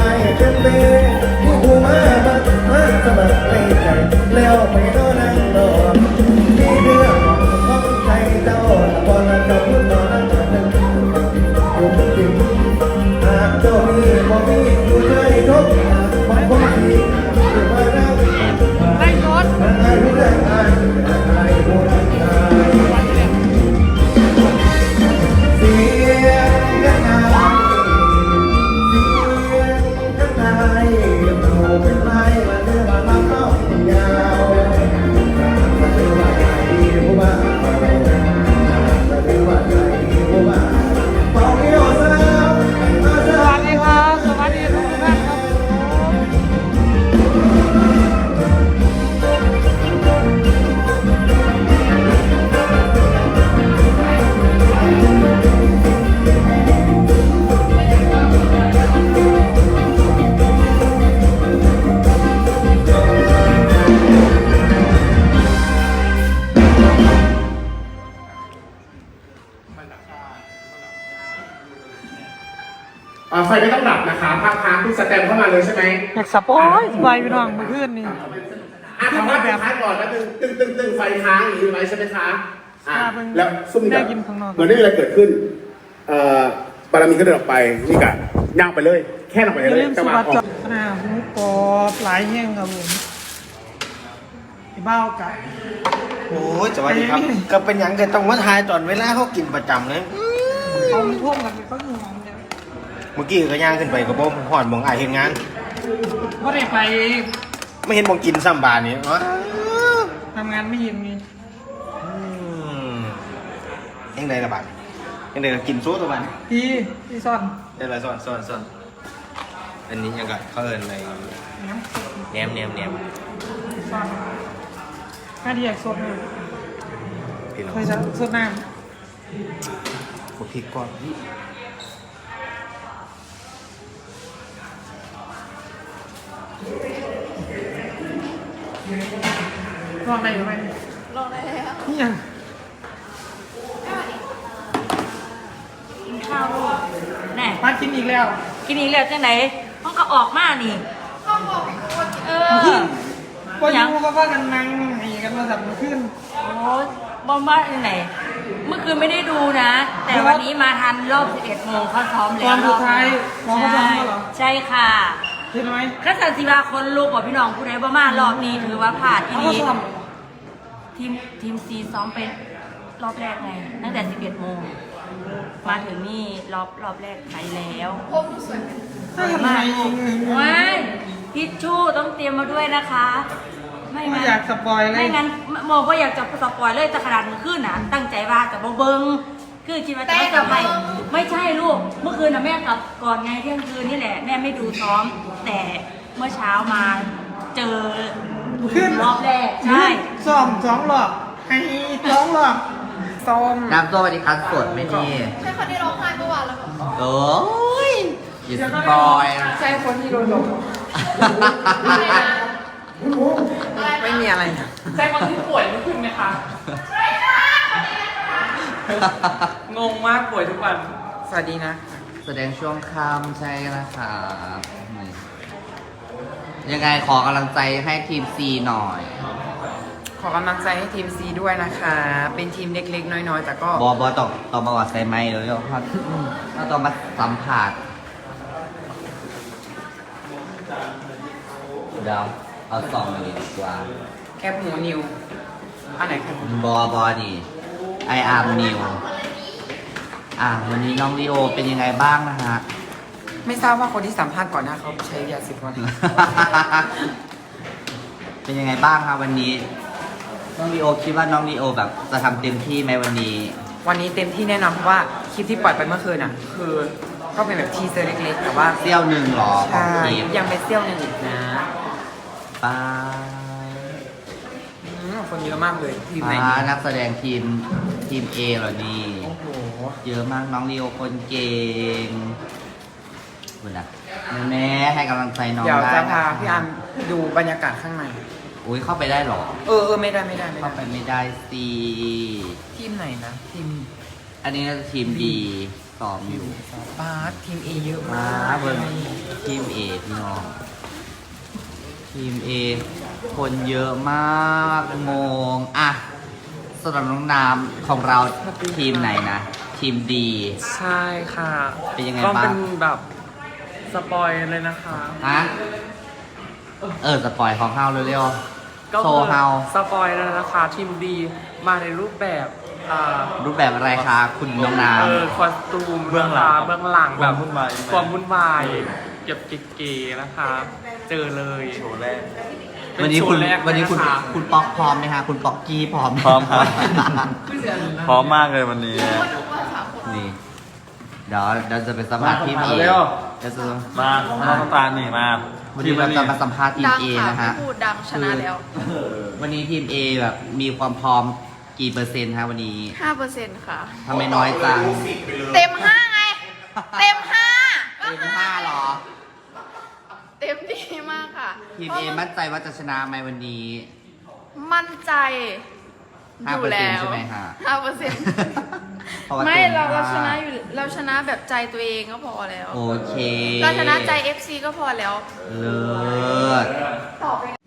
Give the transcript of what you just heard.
I can't believe. Father. ไฟไม่ต้องดับนะคะพักค้างคุณสแตมเข้ามาเลยใช่ไหมอยากสปอยสบายพี่น้องเมื่อคืนนี่อะทำว่าแบบค้างก่อนแล้วตึงตึงตึงตึงไฟค้างอย่างนี้ไว้ใช่ไหมคะอะแล้วซุ่มได้กับยินข้างนอกเหมือนไม่มีอะไรเกิดขึ้นเอ่อปารามีก็เดินออกไปนี่กะย่างไปเลย แค่ลงไปอย่าเลยลืมจัสุงหวะบัติออจกบหน้าหูกรอบหลายแห้งครับผมไอ้เบ้ากับโอ้ยสวัสดีครับ ก็เป็นอย่างเกิดต้องมาทายตอนเวลาเขากินประจำเลยเอามันท่วมกันไปก็งงเดียวเมื่อกี้ก็ย่างขึ้นไปกับผมหอดหมองอายเห็นงานก็ได้ไปไม่เห็นหมองกินซ้ำบานนี่วะทำงานไม่เห็นมีอืมยังไงละบาดยังไงก็กินซู้ตัวบันพี่พี่ซ่อนเดี๋ยวละซ่อนซ่อนซ่อนอันนี้ยังก็เขาเอินอะไรน้ำแหนมแหนมแหนมซ่อนข้าที่อยากสดเลยพี่น้องเคยจะสดน้บุพริกก่อน ลองได้หรือไม่ลงได้แล้วนี่ยังกินข้าวลูกแน่มากินอีกแล้ว กินอีกแล้วจังไหนมันก็ออกมานี่เออก็อยูก็ว่ากันนั่งหนีกันมาสับมาขึ้นโอ้ยบอมบ้าที่ไหน เมื่อคืนไม่ได้ดูนะ แต่วันนี้มาทันรอบ 11โมงเขาซ้อมแล้อวนสุดท้ายหมอเขาซ้อมเหรอใช่ค่ะเห็นไหมข้าสันติวาคนลูกบอกพี่น้องผู้ใดบ่มารอบนี้ถือว่าผ่านอีนี้ ทีมทีมซีซ้อมเป็นรอบแรกไง ตั้งแต่ 11โมงอมาถึงนี่รอบรอบแรกไปแล้วถ้าทำไมว้ายทิชชู่ต้องเตรียมมาด้วยนะคะ ไม่ไม่งั้นอยากสปอยเลย ไม่งั้นโมก็อยากจะสปอยเลยแต่ขนาดมันขึ้นนะตั้งใจว่าจะบ่เบิงคือคิดว่าจะไม่จะไปไม่ใช่ลูก เมื่อคืนนะแม่กลับก่อนไงเที่ยงคืนนี่แหละ แม่ไม่ดูซ้อม แต่เมื่อเช้ามาเจอ ขึ้นรอบแรก ใช่ สองสองหลอกให้สองหลอกส้มน้ำตัววันนี้คัดสดไหมนี่ใช่คนที่ร้องไห้เมื่อวานแล้วแบบโอ้ยอย่าสปอยนะใช่คนที่โดนหลอกอะไรนะอะไรไม่นะมีอะไรใช่คนที่ป่วยเมื่อคืนไหมคะงงมากป่วยทุกวัน สวัสดีนะ แสดงช่วงค่ำใช่นะครับนี่ ยังไงขอกำลังใจให้ทีมซีหน่อย ขอกำลังใจให้ทีมซีด้วยนะคะ เป็นทีมเล็กๆ น้อยๆ แต่ก็บอบอต้องต้องมาวัดใส่ไม้เลยเดี๋ยวเขาเขาต้องมาสัมผัสเดี๋ยวเอาซองมาดีกว่าแคบหมูนิว อันไหนแคบหมูบอบอนี่ไออาร์มนิวอะวันนี้น้องลีโอเป็นยังไงบ้างนะฮะ ไม่ทราบว่าคนที่สัมภาษณ์ก่อนหน้าเขาใช้ยาสีฟันเป็นยังไงบ้างครับวันนี้ น้องลีโอคิดว่าน้องลีโอแบบจะทำเต็มที่ไหมวันนี้ วันนี้เต็มที่แน่นอนเพราะว่าคลิปที่ปล่อยไปเมื่อคืนอะ คือก็เป็นแบบทีเซอร์เล็กๆแต่ว่าเซี่ยวหนึ่งเหรอของใช่ทีมยังเป็นเซี่ยวหนึ่งอีกนะป้าอืมคนเยอะมากเลยทีมไหนป้าดีนักแสดงทีมทีมเอเหรอนี่ โอ้โห เยอะมากน้องลีโอคนเก่ง คุณนะแม่ให้กำลังใจน้องเดี๋ยวได้จะนะพาพี่อาร์มดูบรรยากาศข้างใน อุ้ยเข้าไปได้เหรอ เออเออไม่ได้ไม่ได้ไม่เข้าได้ไปไม่ได้สิทีมไหนนะทีมอันนี้ทีมดีซ้อมอยู่ บาสทีมเอเยอะมามากเบิ่งทีมเอพี่น้องทีมเอคนเยอะมากงงอะสำหรับน้องน้ำของเราทีมไหนนะ ทีมดี ใช่ค่ะเป็นยังไงก็บ้างเป็นแบบ สปอยเลยนะคะ ฮะ เออสปอยของเฮาเร็วก็ๆโซคือเฮาสปอยแล้วนะคะทีมดีมาในรูปแบบอ่ารูปแบบอะไรคะ คุณน้องน้เออคอสตูมเบื้องหลังนะคะเบื้องหลังแบบความวุ่นวาย ความวุ่นวายเก็บเก๋ๆนะคะ เจอเลยโชว์แรกำวันนี้คุณ เป็โชแรกวันนี้คุณะะคุณป๊อกพร้อมไหมคะ คุณป๊อกกี้พร้อมไหพร้อมครับ พร้อมมากเลยวันนี้ นี่ เดี๋ยวเราจะไปสัมภาษณ์ทีมมาเอเร็ว เดี๋ยวจะมาน้องตาลนี่มาวันนี้เราจะมาสัมภาษณ์ทีมดังเอค่ะนะฮะไม่พูดดังชนะแล้ววันนี้ทีม A แบบมีความพร้อมกี่เปอร์เซ็นต์ฮะวันนี้5%ค่ะ ทำไมน้อยจังเต็มห้าไง เต็มห้าเต็มห้าเหรอ เต็มดีมากค่ะทีมเพ A ราะมั่นใจว่าจะชนะไหมวันนี้ มั่นใจ อยู่แล้ว5%ใช่ไหมฮะห้าเปอร์เซ็นต์เพราะว่าไม่ต็เราเราห้ชนะอยู่เราชนะแบบใจตัวเองก็พอแล้ว โอเคเราชนะใจ FC ก็พอแล้ว เลิศตอบไป